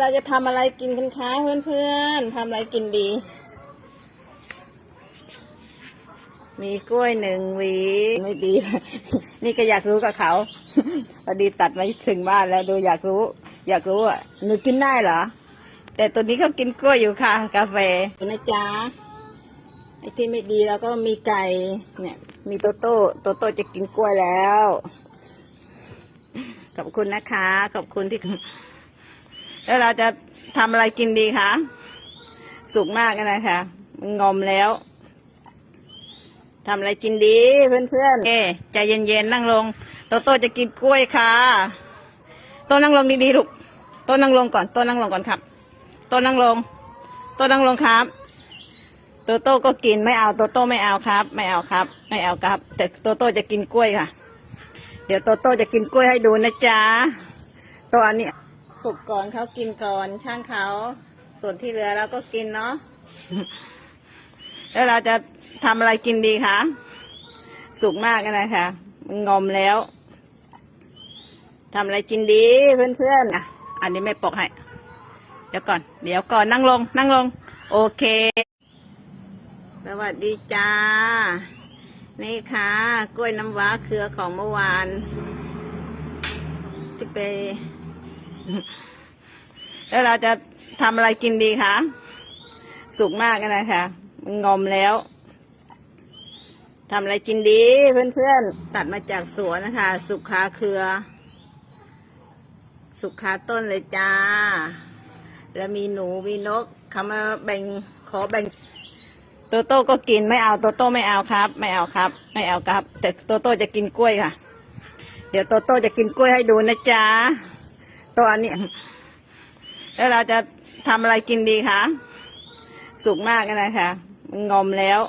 เราจะทำอะไรกินกันคะเพื่อนๆทำอะไรกินดี มีกล้วยหนึ่งหวีไม่ดี นี่ก็อยากรู้กับเขาพอดีตัดมาถึงบ้านแล้วดูอยากรู้ อยากรู้อะหนูกินได้เหรอ แต่ตัวนี้เขากินกล้วยอยู่ค่ะ กาแฟนะจ๊ะไอ้ที่ไม่ดีเราก็มีไก่เนี่ย มีโตโต้โตโต้จะกินกล้วยแล้ว ขอบคุณนะคะ ขอบคุณที่ แล้วเราจะทำอะไรกินดีคะสุกมากนะคะมันงอมแล้วทำอะไรกินดีเพื่อนๆเอ๊ใจเย็นๆนั่งลง โตโตจะกินกล้วยค่ะ โตนั่งลงดีๆลูก โตนั่งลงก่อน โตนั่งลงก่อนครับ โตนั่งลง โตนั่งลงครับ โตโตก็กินไม่เอา โตโตไม่เอาครับ ไม่เอาครับ ไม่เอาครับ แต่โตโตจะกินกล้วยค่ะ เดี๋ยวโตโตจะกินกล้วยให้ดูนะจ๊ะ ตัวอันนี้ สุกก่อนเขากินก่อนช่างเขา ส่วนที่เหลือเราก็กินเนาะ แล้วเราจะทำอะไรกินดีคะ สุกมากนะคะมันงอมแล้วทำอะไรกินดีเพื่อนๆอะ อันนี้ไม่ปอกให้ เดี๋ยวก่อน เดี๋ยวก่อนนั่งลง นั่งลง โอเค สวัสดีจ้า นี่ค่ะ กล้วยน้ำว้าเครือของเมื่อวาน ที่ไป แล้วเราจะทำอะไรกินดีคะสุกมากนะคะมันงอมแล้วทำอะไรกินดีเพื่อนๆ ตัดมาจากสวนนะคะ สุกคาเครือ สุกคาต้นเลยจ้า แล้วมีหนูมีนกเขามาแบ่งขอแบ่งโตโต้ก็กินไม่เอาโตโต้ไม่เอาครับ ไม่เอาครับ ไม่เอาครับ แต่โตโต้จะกินกล้วยค่ะ เดี๋ยวโตโต้จะกินกล้วยให้ดูนะจ๊ะ ตัวอันนี้แล้วเราจะทำอะไรกินดีคะสุกมากนะคะมันงอมแล้ว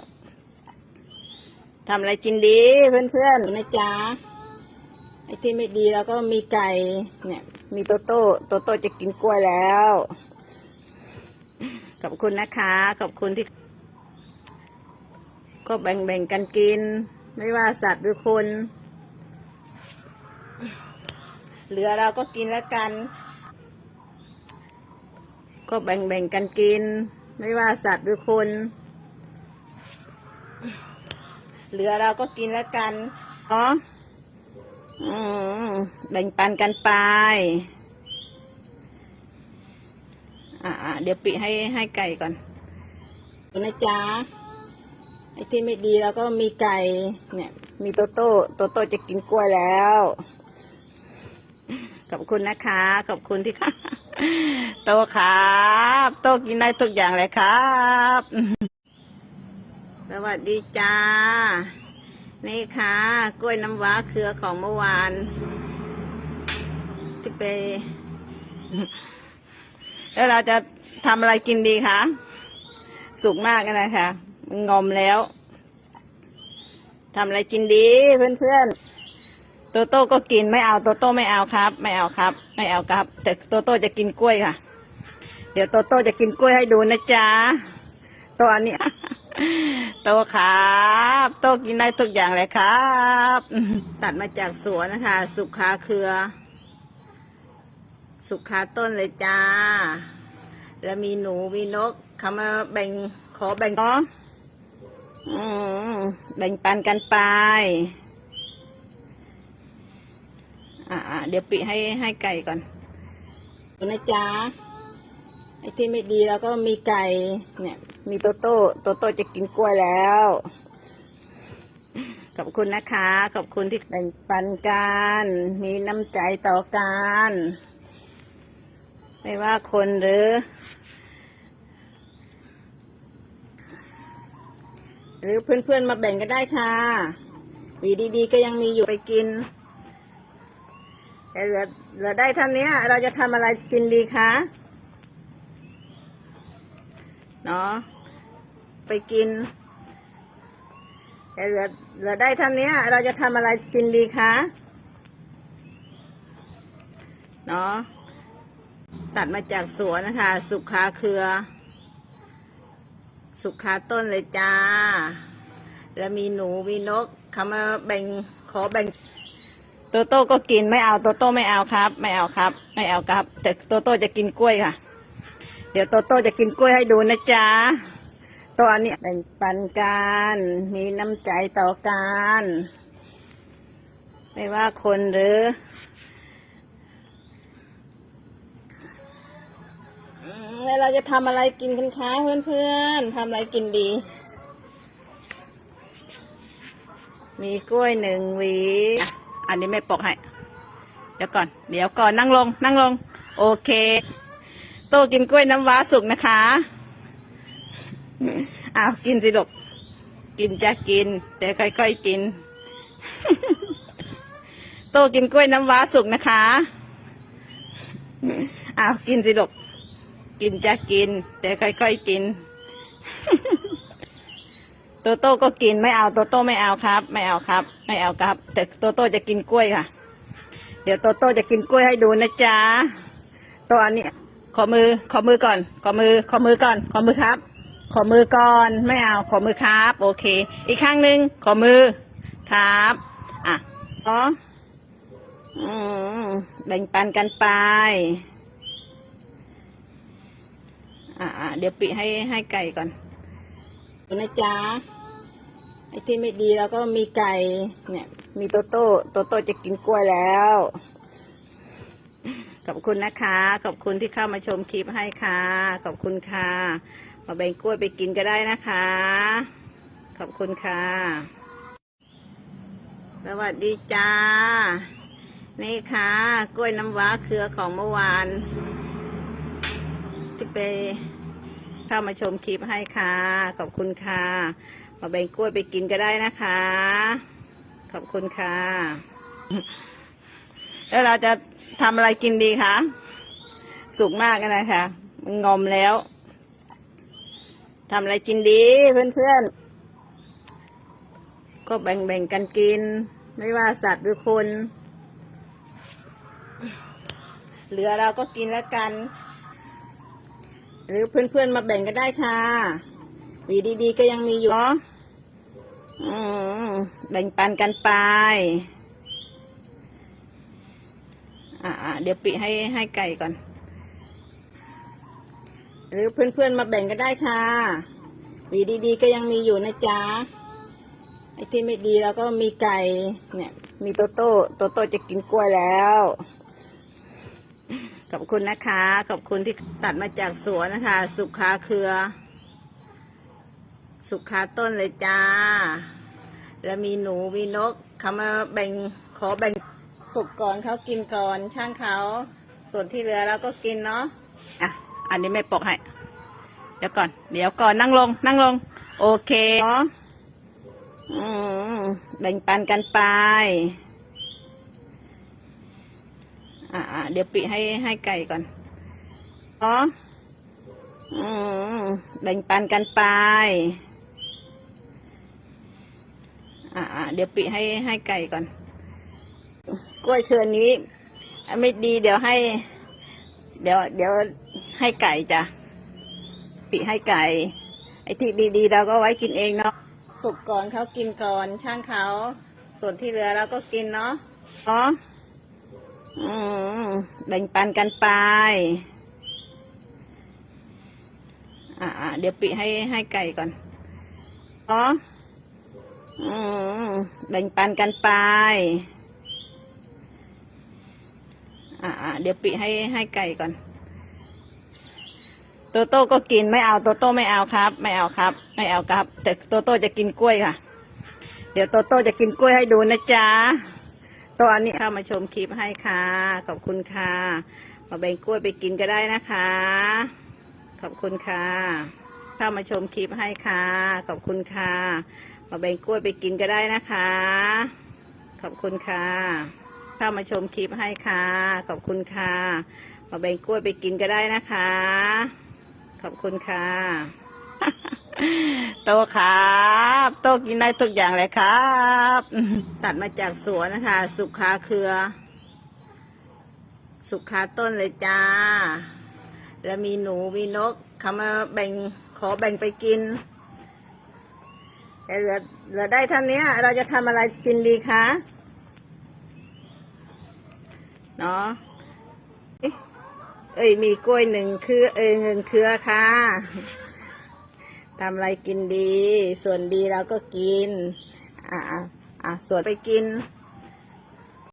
ทำอะไรกินดีเพื่อนๆนะจ๊ะไอ้ที่ไม่ดีเราก็มีไก่เนี่ย มีโตโต้โตโต้จะกินกล้วยแล้ว ขอบคุณนะคะ ขอบคุณที่ ก็แบ่งๆกันกิน ไม่ว่าสัตว์หรือคน เหลือเราก็กินแล้วกัน ก็แบ่งๆกันกิน ไม่ว่าสัตว์หรือคน เหลือเราก็กินแล้วกันเนาะอืมแบ่งปันกันไป อ่าเดี๋ยวปิให้ให้ไก่ก่อนนะจ๊ะไอ้ที่ไม่ดีเราก็มีไก่ เนี่ย มีโตโต้ โตโต้จะกินกล้วยแล้ว ขอบคุณนะคะ ขอบคุณที่โตครับ โตกินได้ทุกอย่างเลยครับ สวัสดีจ้า นี่ค่ะ กล้วยน้ำว้าเครือของเมื่อวาน ที่ไป แล้วเราจะทำอะไรกินดีคะสุกมากนะคะมันงอมแล้วทำอะไรกินดีเพื่อนๆ โตโต้ก็กินไม่เอาโตโต้ไม่เอาครับ ไม่เอาครับ ไม่เอาครับ แต่โตโต้จะกินกล้วยค่ะ เดี๋ยวโตโต้จะกินกล้วยให้ดูนะจ๊ะตัวอันนี้โตครับ โตกินได้ทุกอย่างเลยครับ ตัดมาจากสวนนะคะ สุกคาเครือ สุกคาต้นเลยจ้า แล้วมีหนูมีนกเขามาแบ่งขอแบ่งเนาะอืมแบ่งปันกันไป อ่าเดี๋ยวปิให้ให้ไก่ก่อนนะจ๊ะไอ้ที่ไม่ดีเราก็มีไก่เนี่ย มีโตโต้โตโต้จะกินกล้วยแล้ว ขอบคุณนะคะ ขอบคุณที่แบ่งปันกันมีน้ำใจต่อกันไม่ว่าคนหรือ หรือเพื่อนๆมาแบ่งก็ได้ค่ะหวีดีๆก็ยังมีอยู่ไปกินแต่ เหลือเหลือได้เท่านี้เราจะทำอะไรกินดีคะเนาะไปกินเหลือเหลือได้เท่านี้เราจะทำอะไรกินดีคะเนาะตัดมาจากสวนนะคะ สุกคาเครือ สุกคาต้นเลยจ้า แล้วมีหนูมีนกเขามาแบ่งขอแบ่ง โตโต้ก็กินไม่เอาโตโต้ไม่เอาครับ ไม่เอาครับ ไม่เอาครับ แต่โตโต้จะกินกล้วยค่ะ เดี๋ยวโตโต้จะกินกล้วยให้ดูนะจ๊ะตัวอันนี้แบ่งปันกันมีน้ำใจต่อกันไม่ว่าคนหรือเราจะทำอะไรกินกันคะเพื่อนๆทำอะไรกินดี มีกล้วยหนึ่งหวี อันนี้ไม่ปอกให้ เดี๋ยวก่อน เดี๋ยวก่อนนั่งลง นั่งลง โอเค โตกินกล้วยน้ำว้าสุกนะคะอ้าวกินสิลูกกินจะกิน แต่ค่อยๆกิน โตกินกล้วยน้ำว้าสุกนะคะอ้าวกินสิลูกกินจะกิน แต่ค่อยๆกิน โตโต้ก็กินไม่เอาโตโต้ไม่เอาครับ ไม่เอาครับ ไม่เอาครับ แต่โตโต้จะกินกล้วยค่ะ เดี๋ยวโตโต้จะกินกล้วยให้ดูนะจ๊ะตัวอันนี้ขอมือขอมือก่อนขอมือขอมือก่อนขอมือครับ ขอมือก่อนไม่เอาขอมือครับ โอเค อีกข้างหนึ่งขอมือครับอะอ๋อแบ่งปันกันไป อะอะเดี๋ยวปิให้ให้ไก่ก่อนนะจ๊ะ ไอ้ที่ไม่ดีเราก็มีไก่ เนี่ย มีโตโต้โตโต้จะกินกล้วยแล้ว ขอบคุณนะคะ ขอบคุณที่เข้ามาชมคลิปให้ค่ะ ขอบคุณค่ะ มาแบ่งกล้วยไปกินก็ได้นะคะ ขอบคุณค่ะ สวัสดีจ้า นี่ค่ะ กล้วยน้ำว้าเครือของเมื่อวาน ที่ไปเข้ามาชมคลิปให้ค่ะ ขอบคุณค่ะ มาแบ่งกล้วยไปกินก็ได้นะคะ ขอบคุณค่ะ แล้วเราจะทำอะไรกินดีคะสุกมากเลยนะคะมันงอมแล้วทำอะไรกินดีเพื่อนๆ ก็แบ่งๆกันกิน ไม่ว่าสัตว์หรือคน เหลือเราก็กินแล้วกัน หรือเพื่อนๆมาแบ่งกันได้ค่ะวีดีๆก็ยังมีอยู่เนาะ แบ่งปันกันไป อ่าเดี๋ยวปิให้ให้ไก่ก่อน หรือเพื่อนๆมาแบ่งกันได้ค่ะวีดีๆก็ยังมีอยู่นะจ๊ะ ไอ้ที่ไม่ดีเราก็มีไก่ เนี่ย มีโตโต้โตโต้จะกินกล้วยแล้ว ขอบคุณนะคะ ขอบคุณที่ตัดมาจากสวนนะคะ สุขาเครือ สุขาต้นเลยจ้า แล้วมีหนูมีนกเขามาแบ่งขอแบ่งสุกก่อนเขากินก่อนช่างเขาส่วนที่เหลือเราก็กินเนาะอะอันนี้ไม่ปอกให้เดี๋ยวก่อน เดี๋ยวก่อนนั่งลง นั่งลง โอเคเนาะอืมแบ่งปันกันไปอ่าเดี๋ยวปิให้ให้ไก่ก่อนอ๋ออืมแบ่งปันกันไป อ่าเดี๋ยวปิให้ให้ไก่ก่อน กล้วยเครือนี้ไม่ดีเดี๋ยวให้ เดี๋ยว เดี๋ยวให้ไก่จ้ะปิให้ไก่ ไอ้ที่ดีๆเราก็ไว้กินเองเนาะสุกก่อนเขากินก่อนช่างเขาส่วนที่เหลือเราก็กินเนาะอ๋ออืมแบ่งปันกันไปอ่าเดี๋ยวปิให้ให้ไก่ก่อนอ๋อ แบ่งปันกันไป อ่าเดี๋ยวปิให้ให้ไก่ก่อน โตโต้ก็กินไม่เอาโตโต้ไม่เอาครับ ไม่เอาครับ ไม่เอาครับ แต่โตโต้จะกินกล้วยค่ะ เดี๋ยวโตโต้จะกินกล้วยให้ดูนะจ๊ะตัวอันนี้เข้ามาชมคลิปให้ค่ะ ขอบคุณค่ะ มาแบ่งกล้วยไปกินก็ได้นะคะ ขอบคุณค่ะ เข้ามาชมคลิปให้ค่ะ ขอบคุณค่ะ มาแบ่งกล้วยไปกินก็ได้นะคะ ขอบคุณค่ะเข้ามาชมคลิปให้ค่ะ ขอบคุณค่ะมาแบ่งกล้วยไปกินก็ได้นะคะ ขอบคุณค่ะ โตครับ โตกินได้ทุกอย่างเลยครับ ตัดมาจากสวนนะคะ สุขาเครือ สุขาต้นเลยจ้า แล้วมีหนูมีนกเขามาแบ่งขอแบ่งไปกิน แต่เหลือเหลือได้เท่านี้เราจะทำอะไรกินดีคะเนาะเอ๊ะเอ้ยมีกล้วยหนึ่งคือเอ้ยหนึ่งเครือค่ะทำอะไรกินดี ส่วนดีเราก็กิน อ่าอะอะส่วนไปกิน